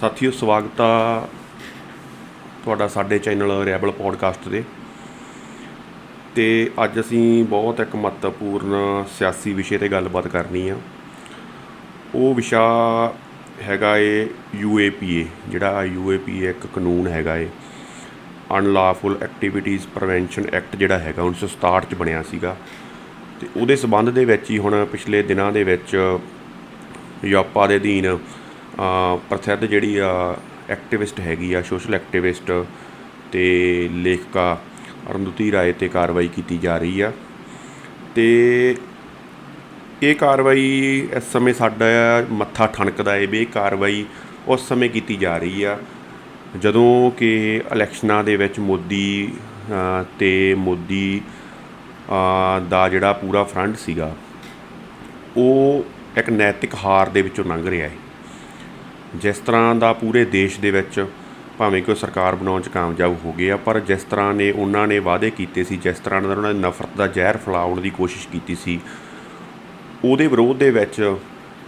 ਸਾਥੀਓ, ਸਵਾਗਤ ਆ ਤੁਹਾਡਾ ਸਾਡੇ ਚੈਨਲ ਰੈਬਲ ਪੋਡਕਾਸਟ ਤੇ। ਤੇ ਅੱਜ ਅਸੀਂ ਬਹੁਤ ਇੱਕ ਮਹੱਤਵਪੂਰਨ ਸਿਆਸੀ ਵਿਸ਼ੇ ਤੇ ਗੱਲਬਾਤ ਕਰਨੀ ਆ। ਉਹ ਵਿਸ਼ਾ ਹੈਗਾ ਏ ਯੂਏਪੀਏ ਜਿਹੜਾ ਯੂਏਪੀਏ ਇੱਕ ਕਾਨੂੰਨ ਹੈਗਾ ਏ। ਅਨਲਾਫੁਲ ਐਕਟੀਵਿਟੀਜ਼ ਪ੍ਰੀਵੈਂਸ਼ਨ ਐਕਟ ਜਿਹੜਾ ਹੈਗਾ 1967 ਚ ਬਣਿਆ ਸੀਗਾ। ਤੇ ਉਹਦੇ ਸਬੰਧ ਦੇ ਵਿੱਚ ਹੀ ਹੁਣ ਪਿਛਲੇ ਦਿਨਾਂ ਦੇ ਵਿੱਚ ਯਾਪਾ ਦੇ ਅਧੀਨ ਪ੍ਰਸਿੱਧ ਜਿਹੜੀ ਆ ਐਕਟਿਵਿਸਟ ਹੈਗੀ ਆ ਸੋਸ਼ਲ ਐਕਟਿਵਿਸਟ ਤੇ ਲੇਖਕਾ ਅਰੁੰਧਤੀ ਰਾਏ ਤੇ ਕਾਰਵਾਈ ਕੀਤੀ ਜਾ ਰਹੀ ਆ। ਤੇ ਇਹ ਕਾਰਵਾਈ ਇਸ ਸਮੇਂ ਸਾਡਾ ਮੱਥਾ ਠਣਕਦਾ ਹੈ ਵੀ ਇਹ ਕਾਰਵਾਈ ਉਸ ਸਮੇਂ ਕੀਤੀ ਜਾ ਰਹੀ ਆ ਜਦੋਂ ਕਿ ਇਲੈਕਸ਼ਨਾਂ ਦੇ ਵਿੱਚ ਮੋਦੀ ਅ, ਤੇ ਮੋਦੀ ਦਾ ਜਿਹੜਾ ਪੂਰਾ ਫਰੰਟ ਸੀਗਾ ਉਹ ਇੱਕ ਨੈਤਿਕ ਹਾਰ ਦੇ ਵਿੱਚੋਂ ਲੰਘ ਰਿਹਾ ਹੈ ਜਿਸ ਤਰ੍ਹਾਂ ਦਾ ਪੂਰੇ ਦੇਸ਼ ਦੇ ਵਿੱਚ ਭਾਵੇਂ ਕਿ ਉਹ ਸਰਕਾਰ ਬਣਾਉਣ 'ਚ ਕਾਮਯਾਬ ਹੋ ਗਏ ਆ ਪਰ ਜਿਸ ਤਰ੍ਹਾਂ ਨੇ ਉਹਨਾਂ ਨੇ ਵਾਅਦੇ ਕੀਤੇ ਸੀ ਜਿਸ ਤਰ੍ਹਾਂ ਦਾ ਉਹਨਾਂ ਨੇ ਨਫ਼ਰਤ ਦਾ ਜ਼ਹਿਰ ਫੈਲਾਉਣ ਦੀ ਕੋਸ਼ਿਸ਼ ਕੀਤੀ ਸੀ ਉਹਦੇ ਵਿਰੋਧ ਦੇ ਵਿੱਚ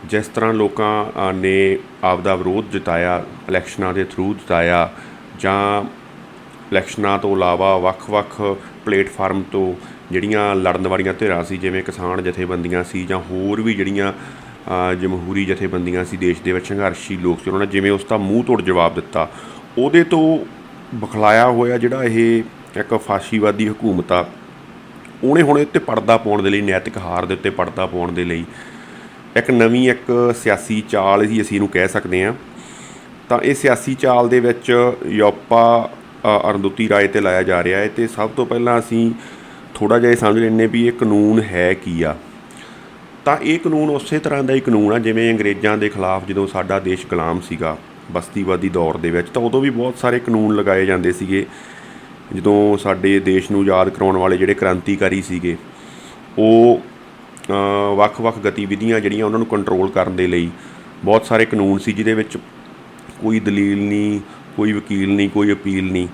ਜਿਸ ਤਰ੍ਹਾਂ ਲੋਕਾਂ ਅ, ਨੇ ਆਪਦਾ ਵਿਰੋਧ ਜਤਾਇਆ ਇਲੈਕਸ਼ਨਾਂ ਦੇ ਥਰੂ ਜਤਾਇਆ ਜਾਂ ਇਲੈਕਸ਼ਨਾਂ ਤੋਂ ਇਲਾਵਾ ਵੱਖ-ਵੱਖ ਪਲੇਟਫਾਰਮ ਤੋਂ ਜਿਹੜੀਆਂ ਲੜਨ ਵਾਲੀਆਂ ਧਿਰਾਂ ਸੀ ਜਿਵੇਂ ਕਿਸਾਨ ਜਥੇਬੰਦੀਆਂ ਸੀ ਜਾਂ ਹੋਰ ਵੀ ਜਿਹੜੀਆਂ ਜਮਹੂਰੀ ਜਥੇਬੰਦੀਆਂ ਸੀ ਦੇਸ਼ ਦੇ ਵਿੱਚ ਸੰਘਰਸ਼ੀ ਲੋਕ ਸੀ ਉਹਨਾਂ ਨੇ ਜਿਵੇਂ ਉਸ ਦਾ ਮੂੰਹ ਤੋੜ ਜਵਾਬ ਦਿੱਤਾ ਉਹਦੇ ਤੋਂ ਬਖਲਾਇਆ ਹੋਇਆ ਜਿਹੜਾ ਇਹ ਇੱਕ ਫਾਸ਼ੀਵਾਦੀ ਹਕੂਮਤ ਆ ਉਹਨੇ ਹੁਣ ਇਹ 'ਤੇ ਪਰਦਾ ਪਾਉਣ ਦੇ ਲਈ ਨੈਤਿਕ ਹਾਰ ਦੇ ਉੱਤੇ ਪਰਦਾ ਪਾਉਣ ਦੇ ਲਈ ਇੱਕ ਨਵੀਂ ਇੱਕ ਸਿਆਸੀ ਚਾਲ ਹੀ ਅਸੀਂ ਇਹਨੂੰ ਕਹਿ ਸਕਦੇ ਹਾਂ। ਤਾਂ ਇਹ ਸਿਆਸੀ ਚਾਲ ਦੇ ਵਿੱਚ ਯੋਪਾ ਅ, ਰਾਏ ਤੇ ਲਾਇਆ ਜਾ ਰਿਹਾ ਹੈ ਤੇ ਸਭ ਤੋਂ ਪਹਿਲਾਂ ਅਸੀਂ ਥੋੜਾ ਜਿਹਾ ਇਹ ਸਮਝ ਲੈਂਦੇ ਵੀ ਇਹ ਕਾਨੂੰਨ ਹੈ ਕੀ ਆ। ਤਾਂ ਇਹ ਕਾਨੂੰਨ ਉਸੇ ਤਰ੍ਹਾਂ ਦਾ ਹੀ ਕਾਨੂੰਨ ਆ, ਜਿਵੇਂ ਅੰਗਰੇਜ਼ਾਂ ਦੇ ਖਿਲਾਫ ਜਦੋਂ ਸਾਡਾ ਦੇਸ਼ ਗੁਲਾਮ ਸੀਗਾ, ਬਸਤੀਵਾਦੀ ਦੌਰ ਦੇ ਵਿੱਚ, ਤਾਂ ਉਦੋਂ ਵੀ ਬਹੁਤ ਸਾਰੇ ਕਾਨੂੰਨ ਲਗਾਏ ਜਾਂਦੇ ਸੀਗੇ। ਜਦੋਂ ਸਾਡੇ ਦੇਸ਼ ਨੂੰ ਯਾਦ ਕਰਾਉਣ ਵਾਲੇ ਜਿਹੜੇ ਕ੍ਰਾਂਤੀਕਾਰੀ ਸੀਗੇ, ਉਹ ਵੱਖ-ਵੱਖ ਗਤੀਵਿਧੀਆਂ ਜਿਹੜੀਆਂ ਉਹਨਾਂ ਨੂੰ ਕੰਟਰੋਲ ਕਰਨ ਦੇ ਲਈ ਬਹੁਤ ਸਾਰੇ ਕਾਨੂੰਨ ਸੀ, ਜਿਹਦੇ ਵਿੱਚ ਕੋਈ ਦਲੀਲ ਨਹੀਂ, ਕੋਈ ਵਕੀਲ ਨਹੀਂ, ਕੋਈ ਅਪੀਲ ਨਹੀਂ।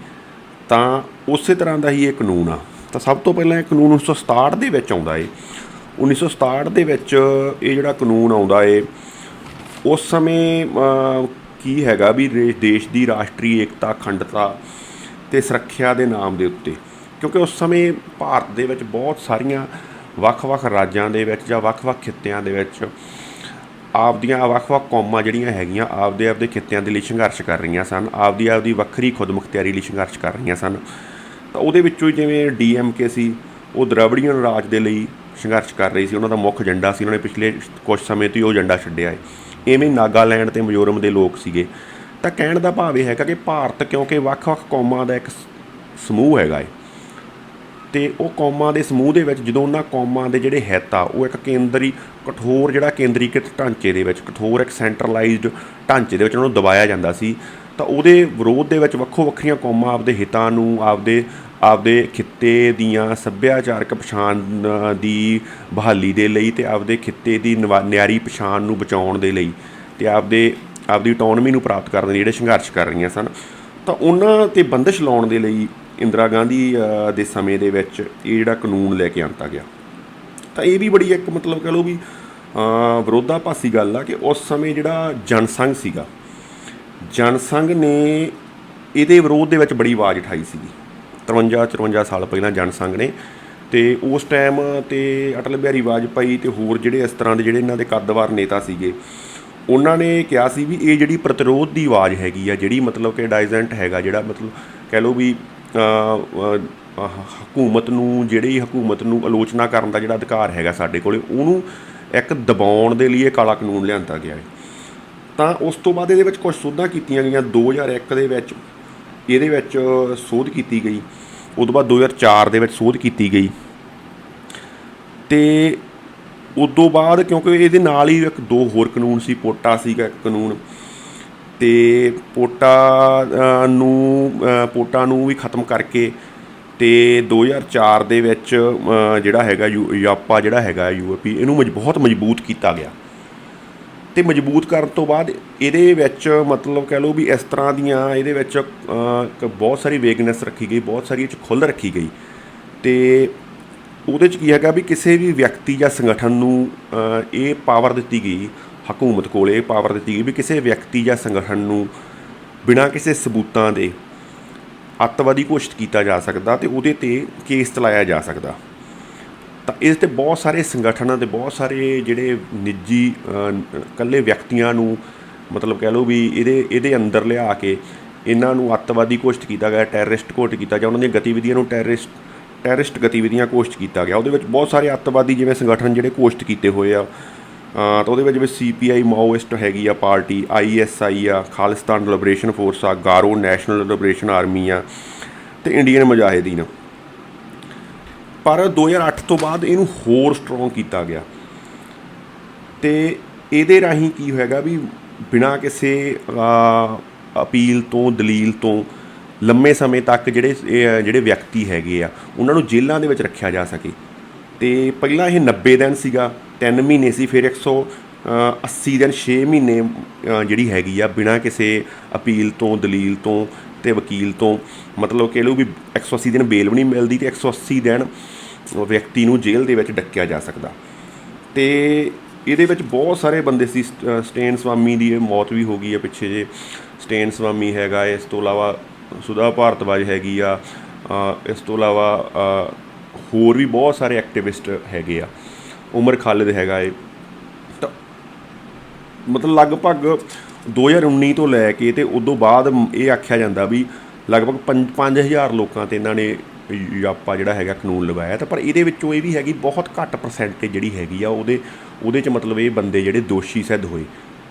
ਤਾਂ ਉਸੇ ਤਰ੍ਹਾਂ ਦਾ ਹੀ ਇਹ ਕਾਨੂੰਨ ਆ। ਤਾਂ ਸਭ ਤੋਂ ਪਹਿਲਾਂ ਇਹ ਕਾਨੂੰਨ 1967 ਦੇ ਵਿੱਚ ਆਉਂਦਾ ਏ। 1967 ਦੇ ਵਿੱਚ ਇਹ ਜਿਹੜਾ ਕਾਨੂੰਨ ਆਉਂਦਾ ਏ, ਉਸ ਸਮੇਂ ਕੀ ਹੈਗਾ ਵੀ ਰੇ- ਦੇਸ਼ ਦੀ ਰਾਸ਼ਟਰੀ ਏਕਤਾ, ਅਖੰਡਤਾ ਤੇ ਸੁਰੱਖਿਆ ਦੇ ਨਾਮ ਦੇ ਉੱਤੇ। ਕਿਉਂਕਿ ਉਸ ਸਮੇਂ ਭਾਰਤ ਦੇ ਵਿੱਚ ਬਹੁਤ ਸਾਰੀਆਂ ਵੱਖ-ਵੱਖ ਰਾਜਾਂ ਦੇ ਵਿੱਚ ਜਾਂ ਵੱਖ-ਵੱਖ ਖਿੱਤਿਆਂ ਦੇ ਵਿੱਚ ਆਪਦੀਆਂ ਵੱਖ-ਵੱਖ ਕੌਮਾਂ ਜਿਹੜੀਆਂ ਹੈਗੀਆਂ, ਆਪਦੇ ਆਪਦੇ ਖਿੱਤਿਆਂ ਦੇ ਲਈ ਸੰਘਰਸ਼ ਕਰ ਰਹੀਆਂ ਸਨ, ਆਪਦੀ ਆਪਦੀ ਵੱਖਰੀ ਖੁਦਮੁਖਤਿਆਰੀ ਲਈ ਸੰਘਰਸ਼ ਕਰ ਰਹੀਆਂ ਸਨ। ਤਾਂ ਉਹਦੇ ਵਿੱਚੋਂ ਹੀ ਜਿਵੇਂ ਡੀਐਮਕੇ ਸੀ, ਉਹ ਦ੍ਰਵੜੀਅਨ ਰਾਜ ਦੇ ਲਈ ਸੰਘਰਸ਼ ਕਰ ਰਹੀ ਸੀ, ਉਹਨਾਂ ਦਾ ਮੁੱਖ ਏਜੰਡਾ ਸੀ, ਉਹਨਾਂ ਨੇ ਪਿਛਲੇ ਕੁਝ ਸਮੇਂ ਤੋਂ ਹੀ ਉਹ ਏਜੰਡਾ ਛੱਡਿਆ ਹੈ ਐਵੇਂ ਨਾਗਾਲੈਂਡ ਤੇ ਮਿਜ਼ੋਰਮ ਦੇ ਲੋਕ ਸੀਗੇ। ਤਾਂ ਕਹਿਣ ਦਾ ਭਾਵ ਇਹ ਹੈਗਾ ਕਿ ਭਾਰਤ ਕਿਉਂਕਿ ਵੱਖ-ਵੱਖ ਕੌਮਾਂ ਦਾ ਇੱਕ ਸਮੂਹ ਹੈਗਾ ਹੈ ਤੇ ਉਹ ਕੌਮਾਂ ਦੇ ਸਮੂਹ ਦੇ ਵਿੱਚ ਜਦੋਂ ਉਹਨਾਂ ਕੌਮਾਂ ਦੇ ਜਿਹੜੇ ਹਿੱਤ ਆ, ਉਹ ਇੱਕ ਕੇਂਦਰੀ, ਕਠੋਰ ਜਿਹੜਾ ਕੇਂਦਰੀਕ੍ਰਿਤ ਢਾਂਚੇ ਦੇ ਵਿੱਚ, ਕਠੋਰ ਇੱਕ ਸੈਂਟਰਲਾਈਜ਼ਡ ਢਾਂਚੇ ਦੇ ਵਿੱਚ ਉਹਨਾਂ ਨੂੰ ਦਬਾਇਆ ਜਾਂਦਾ ਸੀ। ਤਾਂ ਉਹਦੇ ਵਿਰੋਧ ਦੇ ਵਿੱਚ ਵੱਖੋ ਵੱਖਰੀਆਂ ਕੌਮਾਂ ਆਪਦੇ ਹਿੱਤਾਂ ਨੂੰ, ਆਪਦੇ ਆਪਦੇ ਖਿੱਤੇ ਦੀਆਂ ਸੱਭਿਆਚਾਰਕ ਪਛਾਣ ਦੀ ਬਹਾਲੀ ਦੇ ਲਈ ਤੇ ਆਪਦੇ ਖਿੱਤੇ ਦੀ ਨਵਾ- ਨਿਆਰੀ ਪਛਾਣ ਨੂੰ ਬਚਾਉਣ ਦੇ ਲਈ ਤੇ ਆਪਦੇ ਆਪਦੀ ਆਟੋਨਮੀ ਨੂੰ ਪ੍ਰਾਪਤ ਕਰਨ ਦੇ ਜਿਹੜੇ ਸੰਘਰਸ਼ ਕਰ ਰਹੀਆਂ ਸਨ। ਤਾਂ ਉਹਨਾਂ ਤੇ ਬੰਦਸ਼ ਲਾਉਣ ਦੇ ਲਈ ਇੰਦਰਾ ਗਾਂਧੀ ਦੇ ਸਮੇਂ ਦੇ ਵਿੱਚ ਇਹ ਜਿਹੜਾ ਕਾਨੂੰਨ ਲੈ ਕੇ ਆਂਦਾ ਗਿਆ। ਤਾਂ ਇਹ ਵੀ ਬੜੀ ਇੱਕ ਮਤਲਬ ਕਹ ਲਓ ਵੀ ਅ, ਵਿਰੋਧਾਭਾਸੀ ਗੱਲ ਆ ਕਿ ਉਸ ਸਮੇਂ ਜਿਹੜਾ ਜਨਸੰਘ ਸੀਗਾ ਜਨਸੰਘ ਨੇ ਇਹਦੇ ਵਿਰੋਧ ਦੇ ਵਿੱਚ ਬੜੀ ਆਵਾਜ਼ ਉਠਾਈ ਸੀਗੀ। 53 54 ਸਾਲ ਪਹਿਲਾਂ ਜਨਸੰਘ ਨੇ ਤੇ ਉਸ ਟਾਈਮ ਤੇ ਅਟਲ ਬਿਹਾਰੀ ਵਾਜਪਾਈ ਤੇ ਹੋਰ ਜਿਹੜੇ ਇਸ ਤਰ੍ਹਾਂ ਦੇ ਜਿਹੜੇ ਇਹਨਾਂ ਦੇ ਕੱਦਵਾਰ ਨੇਤਾ ਸੀਗੇ, ਉਹਨਾਂ ਨੇ ਕਿਹਾ ਸੀ ਵੀ ਇਹ ਜਿਹੜੀ ਪ੍ਰਤੀਰੋਧ ਦੀ ਆਵਾਜ਼ ਹੈਗੀ ਆ, ਜਿਹੜੀ ਮਤਲਬ ਕਿ ਡਾਈਜ਼ੈਂਟ ਹੈਗਾ, ਜਿਹੜਾ ਮਤਲਬ ਕਹਿ ਲਓ ਵੀ ਹਕੂਮਤ ਨੂੰ, ਜਿਹੜੀ ਹਕੂਮਤ ਨੂੰ ਆਲੋਚਨਾ ਕਰਨ ਦਾ ਜਿਹੜਾ ਅਧਿਕਾਰ ਹੈਗਾ ਸਾਡੇ ਕੋਲੇ, ਉਹਨੂੰ ਇੱਕ ਦਬਾਉਣ ਦੇ ਲਈ ਇਹ ਕਾਲਾ ਕਾਨੂੰਨ ਲਿਆਂਦਾ ਗਿਆ ਹੈ। ਤਾਂ ਉਸ ਤੋਂ ਬਾਅਦ ਇਹਦੇ ਵਿੱਚ ਕੁਝ ਸੋਧਾਂ ਕੀਤੀਆਂ ਗਈਆਂ 2001 ਦੇ ਵਿੱਚ ਇਹਦੇ ਵਿੱਚ ਸੋਧ ਕੀਤੀ ਗਈ। ਉਸ ਤੋਂ ਬਾਅਦ 2004 ਦੇ ਵਿੱਚ ਸੋਧ ਕੀਤੀ ਗਈ। ਤੇ ਤੋਂ ਬਾਅਦ ਕਿਉਂਕਿ ਇਹਦੇ ਨਾਲ ਹੀ ਇੱਕ ਦੋ ਹੋਰ ਕਾਨੂੰਨ ਸੀ, ਪੋਟਾ ਸੀਗਾ ਇੱਕ ਕਾਨੂੰਨ। ਤੇ ਪੋਟਾ ਨੂੰ ਪੋਟਾ ਨੂੰ ਵੀ ਖਤਮ ਕਰਕੇ ਤੇ 2004 ਦੇ ਵਿੱਚ ਜਿਹੜਾ ਹੈਗਾ ਯੂ- ਯਾਪਾ ਜਿਹੜਾ ਹੈਗਾ ਯੂਏਪੀ ਇਹਨੂੰ ਮਜ, ਬਹੁਤ ਮਜ਼ਬੂਤ ਕੀਤਾ ਗਿਆ। ਤੇ ਮਜ਼ਬੂਤ ਕਰਨ ਤੋਂ ਬਾਅਦ ਇਹਦੇ ਵਿੱਚ ਮਤਲਬ ਕਹਿ ਲਓ ਵੀ ਇਸ ਤਰ੍ਹਾਂ ਦੀਆਂ ਇਹਦੇ ਵਿੱਚ ਬਹੁਤ ਸਾਰੀ ਵੇਗਨੈਸ ਰੱਖੀ ਗਈ, ਬਹੁਤ ਸਾਰੀ ਇਹ 'ਚ ਖੁੱਲ੍ਹ ਰੱਖੀ ਗਈ। ਤੇ ਉਹਦੇ 'ਚ ਕੀ ਹੈਗਾ ਵੀ ਕਿਸੇ ਵੀ ਵਿਅਕਤੀ ਜਾਂ ਸੰਗਠਨ ਨੂੰ ਇਹ ਪਾਵਰ ਦਿੱਤੀ ਗਈ, ਹਕੂਮਤ ਕੋਲ ਇਹ ਪਾਵਰ ਦਿੱਤੀ ਗਈ ਵੀ ਕਿਸੇ ਵਿਅਕਤੀ ਜਾਂ ਸੰਗਠਨ ਨੂੰ ਬਿਨਾਂ ਕਿਸੇ ਸਬੂਤਾਂ ਦੇ ਅੱਤਵਾਦੀ ਘੋਸ਼ਿਤ ਕੀਤਾ ਜਾ ਸਕਦਾ ਤੇ ਉਹਦੇ ਤੇ ਕੇਸ ਚਲਾਇਆ ਜਾ ਸਕਦਾ। ਤਾਂ ਇਸ ਤੇ ਬਹੁਤ ਸਾਰੇ ਸੰਗਠਨਾਂ ਤੇ ਬਹੁਤ ਸਾਰੇ ਜਿਹੜੇ ਨਿੱਜੀ ਇਕੱਲੇ ਵਿਅਕਤੀਆਂ ਨੂੰ ਮਤਲਬ ਕਹਿ ਲਓ ਵੀ ਇਹਦੇ ਇਹਦੇ ਅੰਦਰ ਲਿਆ ਕੇ ਇਹਨਾਂ ਨੂੰ ਅੱਤਵਾਦੀ ਘੋਸ਼ਿਤ ਕੀਤਾ ਗਿਆ, ਟੈਰਰਿਸਟ ਘੋਸ਼ਿਤ ਕੀਤਾ ਗਿਆ, ਉਹਨਾਂ ਦੀਆਂ ਗਤੀਵਿਧੀਆਂ ਨੂੰ ਟੈਰਰਿਸਟ ਟੈਰਰਿਸਟ ਗਤੀਵਿਧੀਆਂ ਘੋਸ਼ਿਤ ਕੀਤਾ ਗਿਆ। ਉਹਦੇ ਵਿੱਚ ਬਹੁਤ ਸਾਰੇ ਅੱਤਵਾਦੀ ਜਿਵੇਂ ਸੰਗਠਨ ਜਿਹੜੇ ਘੋਸ਼ਿਤ ਕੀਤੇ ਹੋਏ ਆ। ਤਾਂ ਉਹਦੇ ਵਿੱਚ ਜਿਵੇਂ ਸੀਪੀਆਈ ਮਾਓਇਸਟ ਹੈਗੀ ਆ ਪਾਰਟੀ ਆਈਐਸਆਈ ਆ, ਖਾਲਿਸਤਾਨ ਲਿਬਰੇਸ਼ਨ ਫੋਰਸ ਆ ਗਾਰੋ ਨੈਸ਼ਨਲ ਲਿਬਰੇਸ਼ਨ ਆਰਮੀ ਆ ਤੇ ਇੰਡੀਅਨ ਮੁਜਾਹਿਦੀਨ ਪਰ 2008 ਤੋਂ ਬਾਅਦ ਇਹਨੂੰ ਹੋਰ ਸਟਰੋਂਗ ਕੀਤਾ ਗਿਆ। ਤੇ ਇਹਦੇ ਰਾਹੀਂ ਕੀ ਹੋਏਗਾ ਵੀ ਬਿਨਾਂ ਕਿਸੇ ਅਪੀਲ ਤੋਂ, ਦਲੀਲ ਤੋਂ ਲੰਮੇ ਸਮੇਂ ਤੱਕ ਜਿਹੜੇ ਜਿਹੜੇ ਵਿਅਕਤੀ ਹੈਗੇ ਆ, ਉਹਨਾਂ ਨੂੰ ਜੇਲ੍ਹਾਂ ਦੇ ਵਿੱਚ ਰੱਖਿਆ ਜਾ ਸਕੇ। ਤੇ ਪਹਿਲਾਂ ਇਹ 90 ਦਿਨ ਸੀਗਾ 3 ਮਹੀਨੇ ਸੀ, ਫਿਰ 180 ਦਿਨ 6 ਮਹੀਨੇ ਜਿਹੜੀ ਹੈਗੀ ਆ, ਬਿਨਾਂ ਕਿਸੇ ਅਪੀਲ ਤੋਂ, ਦਲੀਲ ਤੋਂ ਤੇ ਵਕੀਲ ਤੋਂ। ਮਤਲਬ ਕਿ ਲਓ ਵੀ 180 ਦਿਨ ਬੇਲ ਵੀ ਨਹੀਂ ਮਿਲਦੀ ਤੇ 180 ਦਿਨ ਵਿਅਕਤੀ ਨੂੰ ਜੇਲ੍ਹ ਦੇ ਵਿੱਚ ਡੱਕਿਆ ਜਾ ਸਕਦਾ। ਤੇ ਇਹਦੇ ਵਿੱਚ ਬਹੁਤ ਸਾਰੇ ਬੰਦੇ ਸੀ ਸਟ- ਸਟੇਨ ਸਵਾਮੀ ਦੀ ਮੌਤ ਵੀ ਹੋ ਗਈ ਹੈ ਪਿੱਛੇ ਜੇ। ਸਟੇਨ ਸਵਾਮੀ ਹੈਗਾ, ਇਸ ਤੋਂ ਇਲਾਵਾ ਸੁਧਾ ਭਾਰਤਵਾਜ ਹੈਗੀ ਆ ਇਸ ਤੋਂ ਇਲਾਵਾ ਹੋਰ ਵੀ ਬਹੁਤ ਸਾਰੇ ਐਕਟਿਵਿਸਟ ਹੈਗੇ ਆ। ਉਮਰ ਖਾਲਿਦ ਹੈਗਾ ਏ। ਤਾਂ ਮਤਲਬ ਲਗਭਗ 2019 ਤੋਂ ਲੈ ਕੇ ਤੇ ਉਦੋਂ ਬਾਅਦ ਇਹ ਆਖਿਆ ਜਾਂਦਾ ਵੀ ਲਗਭਗ 5000 ਲੋਕਾਂ ਤੇ ਇਹਨਾਂ ਨੇ ਆਪਾਂ ਜਿਹੜਾ ਹੈਗਾ ਕਾਨੂੰਨ ਲਗਾਇਆ ਤਾਂ ਪਰ ਇਹਦੇ ਵਿੱਚੋਂ ਇਹ ਵੀ ਹੈਗੀ ਬਹੁਤ ਘੱਟ ਪਰਸੈਂਟੇਜ ਜਿਹੜੀ ਹੈਗੀ ਆ ਉਹਦੇ ਉਹਦੇ ਚ ਮਤਲਬ ਇਹ ਬੰਦੇ ਜਿਹੜੇ ਦੋਸ਼ੀ ਸਿੱਧ ਹੋਏ।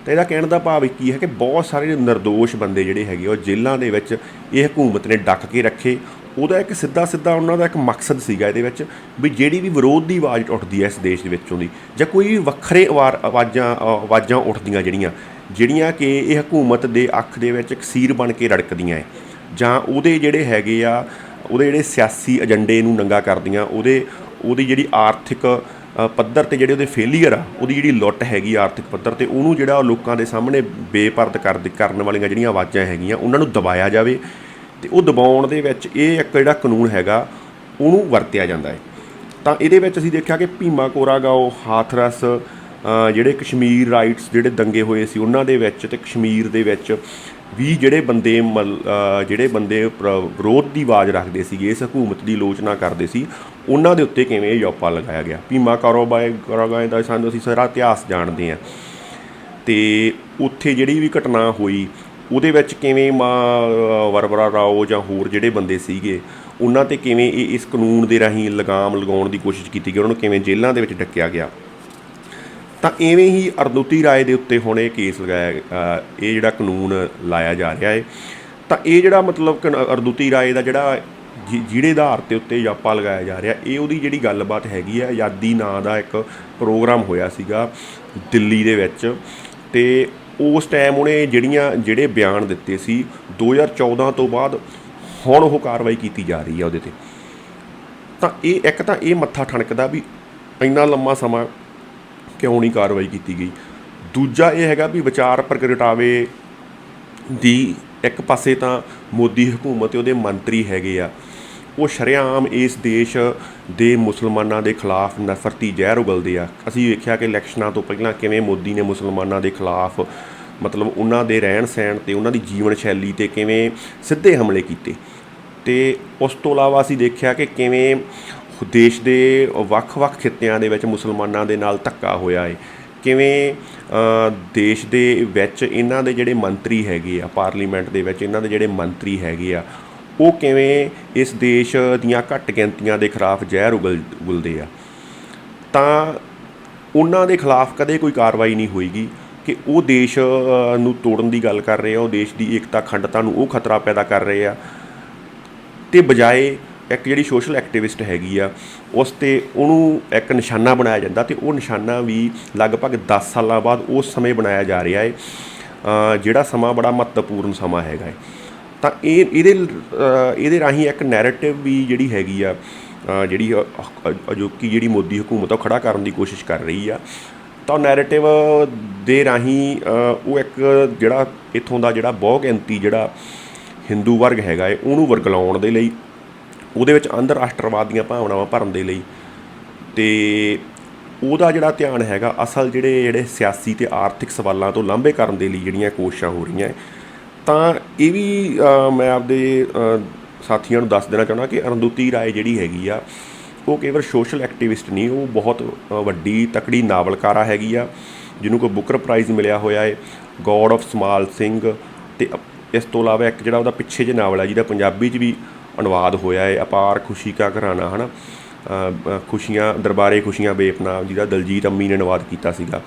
ਤਾਂ ਇਹਦਾ ਕਹਿਣ ਦਾ ਭਾਵ ਕੀ ਹੈ ਕਿ ਬਹੁਤ ਸਾਰੇ ਨਿਰਦੋਸ਼ ਬੰਦੇ ਜਿਹੜੇ ਹੈਗੇ ਉਹ ਜੇਲ੍ਹਾਂ ਦੇ ਵਿੱਚ ਇਹ ਹਕੂਮਤ ਨੇ ਡੱਕ ਕੇ ਰੱਖੇ। ਉਹਦਾ ਇੱਕ ਸਿੱਧਾ ਸਿੱਧਾ ਉਹਨਾਂ ਦਾ ਇੱਕ ਮਕਸਦ ਸੀਗਾ ਇਹਦੇ ਵਿੱਚ ਵੀ ਜਿਹੜੀ ਵੀ ਵਿਰੋਧ ਦੀ ਆਵਾਜ਼ ਉੱਠਦੀ ਹੈ ਇਸ ਦੇਸ਼ ਦੇ ਵਿੱਚੋਂ ਦੀ, ਜਾਂ ਕੋਈ ਵੀ ਵੱਖਰੇ ਆਵਾਰ ਆਵਾਜ਼ਾਂ ਆਵਾਜ਼ਾਂ ਉੱਠਦੀਆਂ ਜਿਹੜੀਆਂ ਜਿਹੜੀਆਂ ਕਿ ਇਹ ਹਕੂਮਤ ਦੇ ਅੱਖ ਦੇ ਵਿੱਚ ਇੱਕ ਸੀਰ ਬਣ ਕੇ ਰੜਕਦੀਆਂ ਹੈ। ਜਾਂ ਉਹਦੇ ਜਿਹੜੇ ਹੈਗੇ ਆ ਉਹਦੇ ਜਿਹੜੇ ਸਿਆਸੀ ਏਜੰਡੇ ਨੂੰ ਨੰਗਾ ਕਰਦੀਆਂ, ਉਹਦੇ, ਉਹਦੀ ਜਿਹੜੀ ਆਰਥਿਕ ਪੱਧਰ ਤੇ ਜਿਹੜੇ ਉਹਦੇ ਫੇਲੀਅਰ ਆ, ਉਹਦੀ ਜਿਹੜੀ ਲੁੱਟ ਹੈਗੀ ਆਰਥਿਕ ਪੱਧਰ ਤੇ, ਉਹਨੂੰ ਜਿਹੜਾ ਉਹ ਲੋਕਾਂ ਦੇ ਸਾਹਮਣੇ ਬੇਪਰਦ ਕਰ ਕਰਨ ਵਾਲੀਆਂ ਜਿਹੜੀਆਂ ਆਵਾਜ਼ਾਂ ਹੈਗੀਆਂ, ਉਹਨਾਂ ਨੂੰ ਦਬਾਇਆ ਜਾਵੇ ਤੇ ਉਹ ਦਬਾਉਣ ਦੇ ਵਿੱਚ ਇਹ ਇੱਕ ਜਿਹੜਾ ਕਾਨੂੰਨ ਹੈਗਾ, ਉਹਨੂੰ ਵਰਤਿਆ ਜਾਂਦਾ ਹੈ। ਤਾਂ ਇਹਦੇ ਵਿੱਚ ਅਸੀਂ ਦੇਖਿਆ ਕਿ ਭੀਮਾ ਕੋਰਾਗਾਓ ਹਾਥਰਸ ਜਿਹੜੇ ਕਸ਼ਮੀਰ ਰਾਈਟਸ ਜਿਹੜੇ ਦੰਗੇ ਹੋਏ ਸੀ, ਉਹਨਾਂ ਦੇ ਵਿੱਚ ਤੇ ਕਸ਼ਮੀਰ ਦੇ ਵਿੱਚ ਵੀ ਜਿਹੜੇ ਬੰਦੇ ਮਲ- ਜਿਹੜੇ ਬੰਦੇ ਪ੍ਰ- ਵਿਰੋਧ ਦੀ ਆਵਾਜ਼ ਰੱਖਦੇ ਸੀਗੇ, ਇਸ ਹਕੂਮਤ ਦੀ ਲੋਚਨਾ ਕਰਦੇ ਸੀ, ਉਹਨਾਂ ਦੇ ਉੱਤੇ ਕਿਵੇਂ ਇਹ ਯੋਪਾ ਲਗਾਇਆ ਗਿਆ? ਭੀਮਾ ਕਾਰੋਬਾਏ ਕਾਰੋਗਾਏ ਦਾ ਸਾਨੂੰ ਅਸੀਂ ਸਾਰਾ ਇਤਿਹਾਸ ਜਾਣਦੇ ਹਾਂ। ਤੇ ਉੱਥੇ ਜਿਹੜੀ ਵੀ ਘਟਨਾ ਹੋਈ, ਉਹਦੇ ਵਿੱਚ ਕਿਵੇਂ ਮਾਂ ਵਰਵਰਾ ਰਾਓ ਜਾਂ ਹੋਰ ਜਿਹੜੇ ਬੰਦੇ ਸੀਗੇ, ਉਹਨਾਂ ਤੇ ਕਿਵੇਂ ਇਹ ਇਸ ਕਾਨੂੰਨ ਦੇ ਰਾਹੀਂ ਲਗਾਮ ਲਗਾਉਣ ਦੀ ਕੋਸ਼ਿਸ਼ ਕੀਤੀ ਗਈ, ਉਹਨਾਂ ਨੂੰ ਕਿਵੇਂ ਜੇਲ੍ਹਾਂ ਦੇ ਵਿੱਚ ਡੱਕਿਆ ਗਿਆ? ਤਾਂ ਐਵੇਂ ਹੀ ਅਰਦੁੱਤੀ ਰਾਏ ਦੇ ਉੱਤੇ ਹੁਣ ਇਹ ਕੇਸ ਲਗਾਇਆ ਇਹ ਜਿਹੜਾ ਕਾਨੂੰਨ ਲਾਇਆ ਜਾ ਰਿਹਾ ਹੈ। ਤਾਂ ਇਹ ਜਿਹੜਾ ਮਤਲਬ ਕਿ ਅਰਦੂਤੀ ਰਾਏ ਦਾ ਜਿਹੜਾ ਜਿ- ਜਿਹੜੇ ਆਧਾਰ ਤੇ ਉੱਤੇ ਜਾਪਾ ਲਗਾਇਆ ਜਾ ਰਿਹਾ, ਇਹ ਉਹਦੀ ਜਿਹੜੀ ਗੱਲਬਾਤ ਹੈਗੀ ਹੈ, ਆਜ਼ਾਦੀ ਨਾਂ ਦਾ ਇੱਕ ਪ੍ਰੋਗਰਾਮ ਹੋਇਆ ਸੀਗਾ ਦਿੱਲੀ ਦੇ ਵਿੱਚ। ਤੇ ਉਸ ਟਾਈਮ ਉਹਨੇ ਜਿਹੜੀਆਂ, ਜਿਹੜੇ ਬਿਆਨ ਦਿੱਤੇ ਸੀ 2014 ਤੋਂ ਬਾਅਦ ਹੁਣ ਉਹ ਕਾਰਵਾਈ ਕੀਤੀ ਜਾ ਰਹੀ ਹੈ ਉਹਦੇ ਤੇ। ਤਾਂ ਇਹ, ਇੱਕ ਤਾਂ ਇਹ ਮੱਥਾ ਠਣਕਦਾ ਵੀ ਇੰਨਾ ਲੰਮਾ ਸਮਾਂ ਕਿਉਂ ਨਹੀਂ ਕਾਰਵਾਈ ਕੀਤੀ ਗਈ? ਦੂਜਾ ਇਹ ਹੈਗਾ ਵੀ ਵਿਚਾਰ ਪ੍ਰਗਟਾਵੇ ਦੀ ਇੱਕ ਪਾਸੇ ਤਾਂ ਮੋਦੀ ਹਕੂਮਤ ਤੇ ਉਹਦੇ ਮੰਤਰੀ ਹੈਗੇ ਆ। ਉਹ ਸ਼ਰੇਆਮ ਇਸ ਦੇਸ਼ ਦੇ ਮੁਸਲਮਾਨਾਂ ਦੇ ਖਿਲਾਫ ਨਫ਼ਰਤੀ ਜ਼ਹਿਰ ਉਗਲਦੇ ਆ। ਅਸੀਂ ਵੇਖਿਆ ਕਿ ਇਲੈਕਸ਼ਨਾਂ ਤੋਂ ਪਹਿਲਾਂ ਕਿਵੇਂ ਮੋਦੀ ਨੇ ਮੁਸਲਮਾਨਾਂ ਦੇ ਖਿਲਾਫ ਮਤਲਬ ਉਹਨਾਂ ਦੇ ਰਹਿਣ ਸਹਿਣ ਤੇ ਉਹਨਾਂ ਦੀ ਜੀਵਨ ਸ਼ੈਲੀ ਤੇ ਕਿਵੇਂ ਸਿੱਧੇ ਹਮਲੇ ਕੀਤੇ। ਤੇ ਉਸ ਤੋਂ ਇਲਾਵਾ ਅਸੀਂ ਦੇਖਿਆ ਕਿ ਕਿਵੇਂ ਦੇਸ਼ ਦੇ ਵੱਖ-ਵੱਖ ਖਿੱਤਿਆਂ ਦੇ ਵਿੱਚ ਮੁਸਲਮਾਨਾਂ ਦੇ ਨਾਲ ਧੱਕਾ ਹੋਇਆ ਏ। ਕਿਵੇਂ ਦੇਸ਼ ਦੇ ਵਿੱਚ ਇਹਨਾਂ ਦੇ ਜਿਹੜੇ ਮੰਤਰੀ ਹੈਗੇ ਆ, ਪਾਰਲੀਮੈਂਟ ਦੇ ਵਿੱਚ ਇਹਨਾਂ ਦੇ ਜਿਹੜੇ ਮੰਤਰੀ ਹੈਗੇ ਆ, ਉਹ ਕਿਵੇਂ ਇਸ ਦੇਸ਼ ਦੀਆਂ ਘੱਟ ਗਿਣਤੀਆਂ ਦੇ ਖਿਲਾਫ ਜ਼ਹਿਰ ਉਗਲ, ਉਗਲਦੇ ਆ? ਤਾਂ ਉਹਨਾਂ ਦੇ ਖਿਲਾਫ ਕਦੇ ਕੋਈ ਕਾਰਵਾਈ ਨਹੀਂ ਹੋਏਗੀ ਕਿ ਉਹ ਦੇਸ਼ ਨੂੰ ਤੋੜਨ ਦੀ ਗੱਲ ਕਰ ਰਹੇ ਆ, ਉਹ ਦੇਸ਼ ਦੀ ਏਕਤਾ ਅਖੰਡਤਾ ਨੂੰ ਉਹ ਖਤਰਾ ਪੈਦਾ ਕਰ ਰਹੇ ਆ। ਤੇ ਬਜਾਏ ਇੱਕ ਜਿਹੜੀ ਸੋਸ਼ਲ ਐਕਟਿਵਿਸਟ ਹੈਗੀ ਆ, ਉਸ ਤੇ ਉਹਨੂੰ ਇੱਕ ਨਿਸ਼ਾਨਾ ਬਣਾਇਆ ਜਾਂਦਾ ਤੇ ਉਹ ਨਿਸ਼ਾਨਾ ਵੀ ਲਗਭਗ 10 ਸਾਲਾਂ ਬਾਅਦ ਉਸ ਸਮੇਂ ਬਣਾਇਆ ਜਾ ਰਿਹਾ ਹੈ ਜਿਹੜਾ ਸਮਾਂ ਬੜਾ ਮਹੱਤਵਪੂਰਨ ਸਮਾਂ ਹੈਗਾ ਹੈ ਤਾਂ ਇਹ, ਇਹਦੇ ਇਹਦੇ ਰਾਹੀਂ ਇੱਕ ਨੈਰੇਟਿਵ ਵੀ ਜਿਹੜੀ ਹੈਗੀ ਆ ਜਿਹੜੀ ਅਜੋਕੀ ਜਿਹੜੀ ਮੋਦੀ ਹਕੂਮਤ ਉਹ ਖੜਾ ਕਰਨ ਦੀ ਕੋਸ਼ਿਸ਼ ਕਰ ਰਹੀ ਆ। ਤਾਂ ਨੈਰੇਟਿਵ ਦੇ ਰਾਹੀਂ ਉਹ ਇੱਕ ਜਿਹੜਾ ਇਥੋਂ ਦਾ ਜਿਹੜਾ ਬਹੁਗਿਣਤੀ ਜਿਹੜਾ ਹਿੰਦੂ ਵਰਗ ਹੈਗਾ ਏ, ਉਹਨੂੰ ਵਰਗਲਾਉਣ ਦੇ ਲਈ ਉਹਦੇ ਵਿੱਚ ਅੰਦਰ ਅੰਤਰਰਾਸ਼ਟਰਵਾਦ ਦੀਆਂ ਭਾਵਨਾਵਾਂ ਭਰਨ ਦੇ ਲਈ ਤੇ ਉਹਦਾ ਜਿਹੜਾ ਧਿਆਨ ਹੈਗਾ, ਅਸਲ ਜਿਹੜੇ ਜਿਹੜੇ ਸਿਆਸੀ ਤੇ ਆਰਥਿਕ ਸਵਾਲਾਂ ਤੋਂ ਲਾਂਭੇ ਕਰਨ ਦੇ ਲਈ ਜਿਹੜੀਆਂ ਕੋਸ਼ਿਸ਼ਾਂ ਹੋ ਰਹੀਆਂ ਤਾਂ ਇਹ ਵੀ ਮੈਂ ਆਪਦੇ ਸਾਥੀਆਂ ਨੂੰ ਦੱਸ ਦੇਣਾ ਚਾਹੁੰਦਾ ਕਿ ਅਰੁੰਧਤੀ ਰਾਏ ਜਿਹੜੀ ਹੈਗੀ ਆ, ਉਹ ਕੇਵਲ ਸੋਸ਼ਲ ਐਕਟਿਵਿਸਟ ਨਹੀਂ, ਉਹ ਬਹੁਤ ਵੱਡੀ ਤਕੜੀ ਨਾਵਲਕਾਰਾ ਹੈਗੀ ਆ, ਜਿਹਨੂੰ ਕੋ ਬੁਕਰ ਪ੍ਰਾਈਜ਼ ਮਿਲਿਆ ਹੋਇਆ ਹੈ, ਗੋਡ ਆਫ ਸਮਾਲ ਸਿੰਘ ਤੇ ਇਸ ਤੋਂ ਇਲਾਵਾ ਇੱਕ ਜਿਹੜਾ ਉਹਦਾ ਪਿੱਛੇ ਜੇ ਨਾਵਲ ਆ, ਜਿਹਦਾ ਪੰਜਾਬੀ 'ਚ ਵੀ ਅਨੁਵਾਦ ਹੋਇਆ ਹੈ ਅਪਾਰ ਖੁਸ਼ੀ ਕਾ ਘਰਾਣਾ ਹਨਾ? ਅ, ਖੁਸ਼ੀਆਂ ਦਰਬਾਰੇ ਖੁਸ਼ੀਆਂ ਬੇਪਨਾਮ ਜਿਹਦਾ ਦਲਜੀਤ ਅੰਮੀ ਨੇ ਅਨੁਵਾਦ ਕੀਤਾ ਸੀਗਾ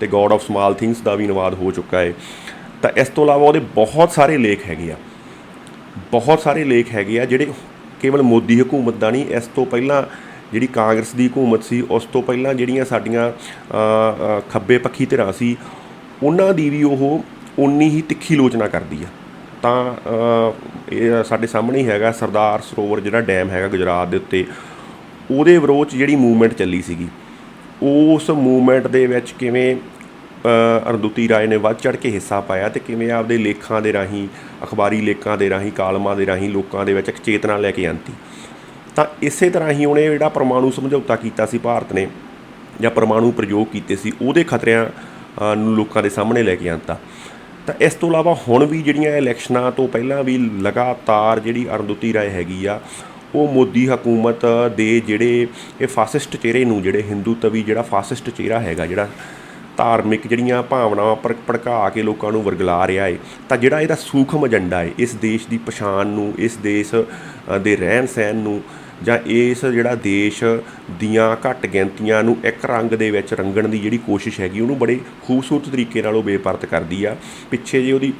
ਤੇ ਗੋਡ ਆਫ ਸਮਾਲ ਥਿੰਗਸ ਦਾ ਵੀ ਅਨੁਵਾਦ ਹੋ ਚੁੱਕਾ ਹੈ। ਤਾਂ ਇਸ ਤੋਂ ਇਲਾਵਾ ਉਹਦੇ ਬਹੁਤ ਸਾਰੇ ਲੇਖ ਹੈਗੇ ਆ। ਬਹੁਤ ਸਾਰੇ ਲੇਖ ਹੈਗੇ ਆ ਜਿਹੜੇ ਕੇਵਲ ਮੋਦੀ ਹਕੂਮਤ ਦਾ ਨਹੀਂ ਇਸ ਤੋਂ ਪਹਿਲਾਂ ਜਿਹੜੀ ਕਾਂਗਰਸ ਦੀ ਹਕੂਮਤ ਸੀ ਉਸ ਤੋਂ ਪਹਿਲਾਂ ਜਿਹੜੀਆਂ ਸਾਡੀਆਂ ਖੱਬੇ ਪੱਖੀ ਧਿਰਾਂ ਸੀ ਉਹਨਾਂ ਦੀ ਵੀ ਉਹ ਉਨੀ ਹੀ ਤਿੱਖੀ ਲੋਚਨਾ ਕਰਦੀ ਆ। ਤਾਂ ਇਹ ਸਾਡੇ ਸਾਹਮਣੇ ਹੀ ਹੈਗਾ ਸਰਦਾਰ ਸਰੋਵਰ ਜਿਹੜਾ ਡੈਮ ਹੈਗਾ ਗੁਜਰਾਤ ਦੇ ਉੱਤੇ। ਉਹਦੇ ਵਿਰੋਧ 'ਚ ਜਿਹੜੀ ਮੂਵਮੈਂਟ ਚੱਲੀ ਸੀਗੀ ਉਸ ਮੂਵਮੈਂਟ ਦੇ ਵਿੱਚ ਕਿਵੇਂ ਅ, ਰਾਏ ਨੇ ਵੱਧ ਚੜ ਕੇ ਹਿੱਸਾ ਪਾਇਆ ਤੇ ਕਿਵੇਂ ਆਪਦੇ ਲੇਖਾਂ ਦੇ ਰਾਹੀਂ ਅਖਬਾਰੀ ਲੇਖਾਂ ਦੇ ਰਾਹੀਂ ਕਾਲਮਾਂ ਦੇ ਰਾਹੀਂ ਲੋਕਾਂ ਦੇ ਵਿੱਚ ਇੱਕ ਚੇਤਨਾ ਲੈ ਕੇ ਆਂਤੀ ਤਾਂ ਇਸੇ ਤਰ੍ਹਾਂ ਹੀ ਉਹਨੇ ਜਿਹੜਾ ਪਰਮਾਣੂ ਸਮਝੌਤਾ ਕੀਤਾ ਸੀ ਭਾਰਤ ਨੇ ਜਾਂ ਪਰਮਾਣੂ ਪ੍ਰਯੋਗ ਕੀਤੇ ਸੀ ਉਹਦੇ ਖਤਰਿਆਂ ਨੂੰ ਲੋਕਾਂ ਦੇ ਸਾਹਮਣੇ ਲੈ ਕੇ ਆਂਦਾ। ਤਾਂ ਇਸ ਤੋਂ ਇਲਾਵਾ ਹੁਣ ਵੀ ਜਿਹੜੀਆਂ ਇਲੈਕਸ਼ਨਾਂ ਤੋਂ ਪਹਿਲਾਂ ਵੀ ਲਗਾਤਾਰ ਜਿਹੜੀ ਅਰੁੰਧਤੀ ਰਾਏ ਹੈਗੀ ਆ, ਉਹ ਮੋਦੀ ਹਕੂਮਤ ਦੇ ਜਿਹੜੇ ਇਹ ਫਾਸਿਸਟ ਚਿਹਰੇ ਨੂੰ, ਜਿਹੜੇ ਹਿੰਦੂ ਤਵੀ ਜਿਹੜਾ ਫਾਸਿਸਟ ਚਿਹਰਾ ਹੈਗਾ, ਜਿਹੜਾ ਧਾਰਮਿਕ ਜਿਹੜੀਆਂ ਭਾਵਨਾਵਾਂ ਭੜ- ਭੜਕਾ ਕੇ ਲੋਕਾਂ ਨੂੰ ਵਰਗਲਾ ਰਿਹਾ ਏ, ਤਾਂ ਜਿਹੜਾ ਇਹਦਾ ਸੂਖਮ ਏਜੰਡਾ ਏ, ਇਸ ਦੇਸ਼ ਦੀ ਪਛਾਣ ਨੂੰ, ਇਸ ਦੇਸ਼ ਦੇ ਰਹਿਣ ਸਹਿਣ ਨੂੰ ਜਾਂ ਇਸ ਜਿਹੜਾ ਦੇਸ਼ ਦੀਆਂ ਘੱਟ ਗਿਣਤੀਆਂ ਨੂੰ ਇੱਕ ਰੰਗ ਦੇ ਵਿੱਚ ਰੰਗਣ ਦੀ ਜਿਹੜੀ ਕੋਸ਼ਿਸ਼ ਹੈਗੀ, ਉਹਨੂੰ ਬੜੇ ਖੂਬਸੂਰਤ ਤਰੀਕੇ ਨਾਲ ਉਹ ਬੇਪਰਤ ਕਰਦੀ ਆ। ਪਿੱਛੇ ਜੇ ਉਹਦੀ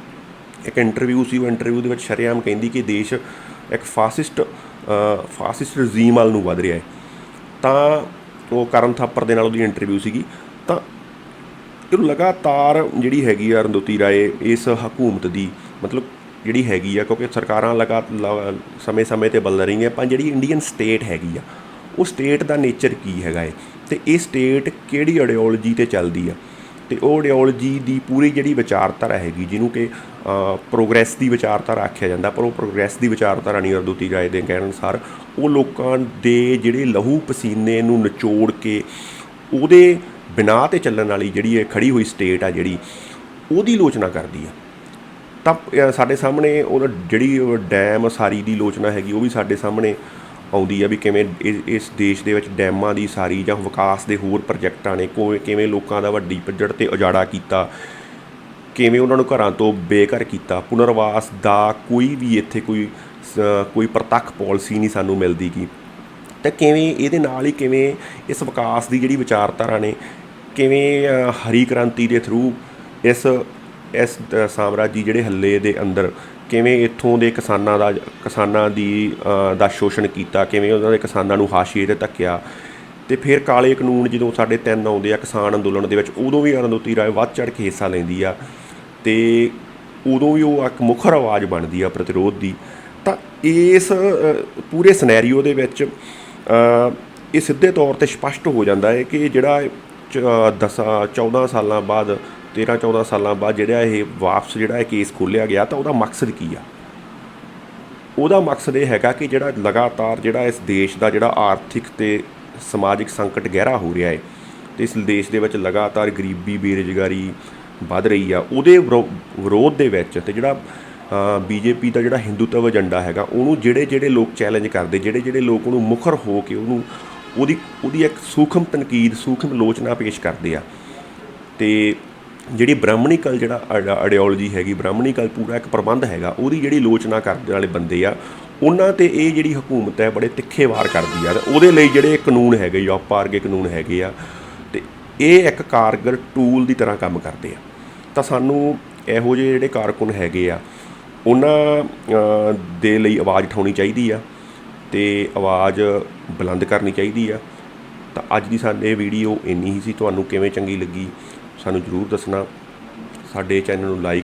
ਇੱਕ ਇੰਟਰਵਿਊ ਸੀ, ਉਹ ਇੰਟਰਵਿਊ ਦੇ ਵਿੱਚ ਸ਼ਰੇਆਮ ਕਹਿੰਦੀ ਕਿ ਦੇਸ਼ ਇੱਕ ਫਾਸਿਸਟ ਫਾਸਿਸਟ ਰਜੀਮ ਵੱਲ ਨੂੰ ਵਧ ਰਿਹਾ ਹੈ। ਤਾਂ ਉਹ ਕਰਨ ਥਾਪਰ ਦੇ ਨਾਲ ਉਹਦੀ ਇੰਟਰਵਿਊ ਸੀਗੀ। ਤਾਂ ਇਹ ਲਗਾਤਾਰ ਜਿਹੜੀ ਹੈਗੀ ਆ ਅਰੁੰਧਤੀ ਰਾਏ ਇਸ ਹਕੂਮਤ ਦੀ, ਮਤਲਬ ਜਿਹੜੀ ਹੈਗੀ ਆ, ਕਿਉਂਕਿ ਸਰਕਾਰਾਂ ਲਗਾ, ਲ- ਸਮੇਂ-ਸਮੇਂ ਤੇ ਬਦਲ ਰਹੀਆਂ, ਪਰ ਜਿਹੜੀ ਇੰਡੀਅਨ ਸਟੇਟ ਹੈਗੀ ਆ, ਉਹ ਸਟੇਟ ਦਾ ਨੇਚਰ ਕੀ ਹੈਗਾ ਏ? ਤੇ ਇਹ ਸਟੇਟ ਕਿਹੜੀ ਆਈਡੀਓਲੋਜੀ ਤੇ ਚੱਲਦੀ ਆ? ਤੇ ਉਹ ਆਈਡੀਓਲੋਜੀ ਦੀ ਪੂਰੀ ਜਿਹੜੀ ਵਿਚਾਰਧਾਰਾ ਹੈਗੀ, ਜਿਹਨੂੰ ਕਿ ਪ੍ਰੋਗਰੈਸ ਦੀ ਵਿਚਾਰਧਾਰਾ ਆਖਿਆ ਜਾਂਦਾ, ਪਰ ਉਹ ਪ੍ਰੋਗਰੈਸ ਦੀ ਵਿਚਾਰਧਾਰਾ ਨਹੀਂ ਅਰਦੂਤੀ ਰਾਏ ਦੇ ਕਹਿਣ ਅਨੁਸਾਰ, ਉਹ ਲੋਕਾਂ ਦੇ ਜਿਹੜੇ ਲਹੂ ਪਸੀਨੇ ਨੂੰ ਨਿਚੋੜ ਕੇ, ਉਹਦੇ ਬਿਨਾਂ ਤੇ ਚੱਲਣ ਵਾਲੀ ਜਿਹੜੀ ਇਹ ਖੜੀ ਹੋਈ ਸਟੇਟ ਆ ਜਿਹੜੀ, ਉਹਦੀ ਲੋਚਨਾ ਕਰਦੀ ਆ। ਤਾਂ ਸਾਡੇ ਸਾਹਮਣੇ ਉਹ ਜਿਹੜੀ ਡੈਮ ਸਾਰੀ ਦੀ ਲੋਚਨਾ ਹੈਗੀ, ਉਹ ਵੀ ਸਾਡੇ ਸਾਹਮਣੇ ਆਉਂਦੀ ਆ ਵੀ ਕਿਵੇਂ ਇਸ- ਇਸ ਦੇਸ਼ ਦੇ ਵਿੱਚ ਡੈਮਾਂ ਦੀ ਸਾਰੀ ਜਾਂ ਵਿਕਾਸ ਦੇ ਹੋਰ ਪ੍ਰੋਜੈਕਟਾਂ ਨੇ ਕੋਈ ਕਿਵੇਂ ਲੋਕਾਂ ਦਾ ਵੱਡੀ ਪੱਧਰ ਤੇ ਉਜਾੜਾ ਕੀਤਾ, ਕਿਵੇਂ ਉਹਨਾਂ ਨੂੰ ਘਰਾਂ ਤੋਂ ਬੇਘਰ ਕੀਤਾ, ਪੁਨਰਵਾਸ ਦਾ ਕੋਈ ਵੀ ਇੱਥੇ ਕੋਈ ਕੋਈ ਪ੍ਰਤੱਖ ਪਾਲਿਸੀ ਨਹੀਂ ਸਾਨੂੰ ਮਿਲਦੀ ਗੀ। ਤਾਂ ਕਿਵੇਂ ਇਹਦੇ ਨਾਲ ਹੀ ਕਿਵੇਂ ਇਸ ਵਿਕਾਸ ਦੀ ਜਿਹੜੀ ਵਿਚਾਰਧਾਰਾ ਨੇ ਕਿਵੇਂ ਹਰੀ ਕ੍ਰਾਂਤੀ ਦੇ ਥਰੂ ਇਸ ਇਸ ਦ- ਸਾਮਰਾਜੀ ਜਿਹੜੇ ਹੱਲੇ ਦੇ ਅੰਦਰ ਕਿਵੇਂ ਇੱਥੋਂ ਦੇ ਕਿਸਾਨਾਂ ਦਾ, ਕਿਸਾਨਾਂ ਦੀ ਦਾ ਸ਼ੋਸ਼ਣ ਕੀਤਾ, ਕਿਵੇਂ ਉਹਨਾਂ ਦੇ ਕਿਸਾਨਾਂ ਨੂੰ ਹਾਸ਼ੀਏ ਤੇ ਧੱਕਿਆ ਤੇ ਫਿਰ ਕਾਲੇ ਕਾਨੂੰਨ ਜਦੋਂ ਸਾਡੇ ਤਿੰਨ ਆਉਂਦੇ ਆ ਕਿਸਾਨ ਅੰਦੋਲਨ ਦੇ ਵਿੱਚ, ਉਦੋਂ ਵੀ ਅਰੁੰਧਤੀ ਰਾਏ ਵੱਧ ਚੜ ਕੇ ਹਿੱਸਾ ਲੈਂਦੀ ਆ ਤੇ ਉਦੋਂ ਵੀ ਉਹ ਇੱਕ ਮੁਖਰ ਆਵਾਜ਼ ਬਣਦੀ ਆ ਪ੍ਰਤੀਰੋਧ ਦੀ। ਤਾਂ ਇਸ ਪੂਰੇ ਸਿਨੈਰੀਓ ਦੇ ਵਿੱਚ ਇਹ ਸਿੱਧੇ ਤੌਰ ਤੇ ਸਪਸ਼ਟ ਹੋ ਜਾਂਦਾ ਹੈ ਕਿ ਜਿਹੜਾ 10 14 ਸਾਲਾਂ ਬਾਅਦ 13 14 ਸਾਲਾਂ ਬਾਅਦ ਜਿਹੜਾ ਇਹ ਵਾਪਸ ਜਿਹੜਾ ਇਹ ਕੇਸ ਖੋਲ੍ਹਿਆ ਗਿਆ ਤਾਂ ਉਹਦਾ ਮਕਸਦ ਕੀ ਆ? ਉਹਦਾ ਮਕਸਦ ਇਹ ਹੈਗਾ ਕਿ ਜਿਹੜਾ ਲਗਾਤਾਰ ਜਿਹੜਾ ਇਸ ਦੇਸ਼ ਦਾ ਜਿਹੜਾ ਆਰਥਿਕ ਤੇ ਸਮਾਜਿਕ ਸੰਕਟ ਗਹਿਰਾ ਹੋ ਰਿਹਾ ਹੈ ਤੇ ਇਸ ਦੇਸ਼ ਦੇ ਵਿੱਚ ਲਗਾਤਾਰ ਗਰੀਬੀ, ਬੇਰੁਜ਼ਗਾਰੀ ਵੱਧ ਰਹੀ ਆ, ਉਹਦੇ ਵਿਰੋ- ਵਿਰੋਧ ਦੇ ਵਿੱਚ ਤੇ ਜਿਹੜਾ ਬੀਜੇਪੀ ਦਾ ਜਿਹੜਾ ਹਿੰਦੂਤਵ ਏਜੰਡਾ ਹੈਗਾ, ਉਹਨੂੰ ਜਿਹੜੇ ਜਿਹੜੇ ਲੋਕ ਚੈਲੰਜ ਕਰਦੇ, ਜਿਹੜੇ ਜਿਹੜੇ ਲੋਕ ਉਹਨੂੰ ਮੁਖਰ ਹੋ ਕੇ ਉਹਨੂੰ, ਉਹਦੀ ਉਹਦੀ ਇੱਕ ਸੂਖਮ ਤਨਕੀਦ, ਸੂਖਮ ਲੋਚਨਾ ਪੇਸ਼ ਕਰਦੇ ਆ। ਤੇ ਜਿਹੜੀ ਬ੍ਰਾਹਮਣੀਕਲ ਜਿਹੜਾ ਆਈਡੀਓਲੋਜੀ ਹੈਗੀ ਬ੍ਰਾਹਮਣੀਕਲ ਪੂਰਾ ਇੱਕ ਪ੍ਰਬੰਧ ਹੈਗਾ, ਉਹਦੀ ਜਿਹੜੀ ਲੋਚਨਾ ਕਰਨ ਵਾਲੇ ਬੰਦੇ ਆ, ਉਹਨਾਂ ਤੇ ਇਹ ਜਿਹੜੀ ਹਕੂਮਤ ਹੈ ਬੜੇ ਤਿੱਖੇ ਵਾਰ ਕਰਦੀ ਆ ਤੇ ਉਹਦੇ ਲਈ ਜਿਹੜੇ ਕਾਨੂੰਨ ਹੈਗੇ ਯੋਪਾਰਗੇ ਕਾਨੂੰਨ ਹੈਗੇ ਆ, ਤੇ ਇਹ ਇੱਕ ਕਾਰਗਰ ਟੂਲ ਦੀ ਤਰ੍ਹਾਂ ਕੰਮ ਕਰਦੇ ਆ। ਤਾਂ ਸਾਨੂੰ ਇਹੋ ਜਿਹੇ ਜਿਹੜੇ ਕਾਰਕੁਨ ਹੈਗੇ ਆ, ਉਹਨਾਂ ਦੇ ਲਈ ਆਵਾਜ਼ ਉਠਾਉਣੀ ਚਾਹੀਦੀ ਆ ਤੇ ਆਵਾਜ਼ ਬੁਲੰਦ ਕਰਨੀ ਚਾਹੀਦੀ ਆ। ਤਾਂ ਅੱਜ ਦੀ ਸਾਡੇ ਵੀਡੀਓ ਇੰਨੀ ਹੀ ਸੀ, ਤੁਹਾਨੂੰ ਕਿਵੇਂ ਚੰਗੀ ਲੱਗੀ? ਸਾਨੂੰ ਜਰੂਰ ਦੱਸਣਾ ਸਾਡੇ ਚੈਨਲ ਨੂੰ ਲਾਈਕ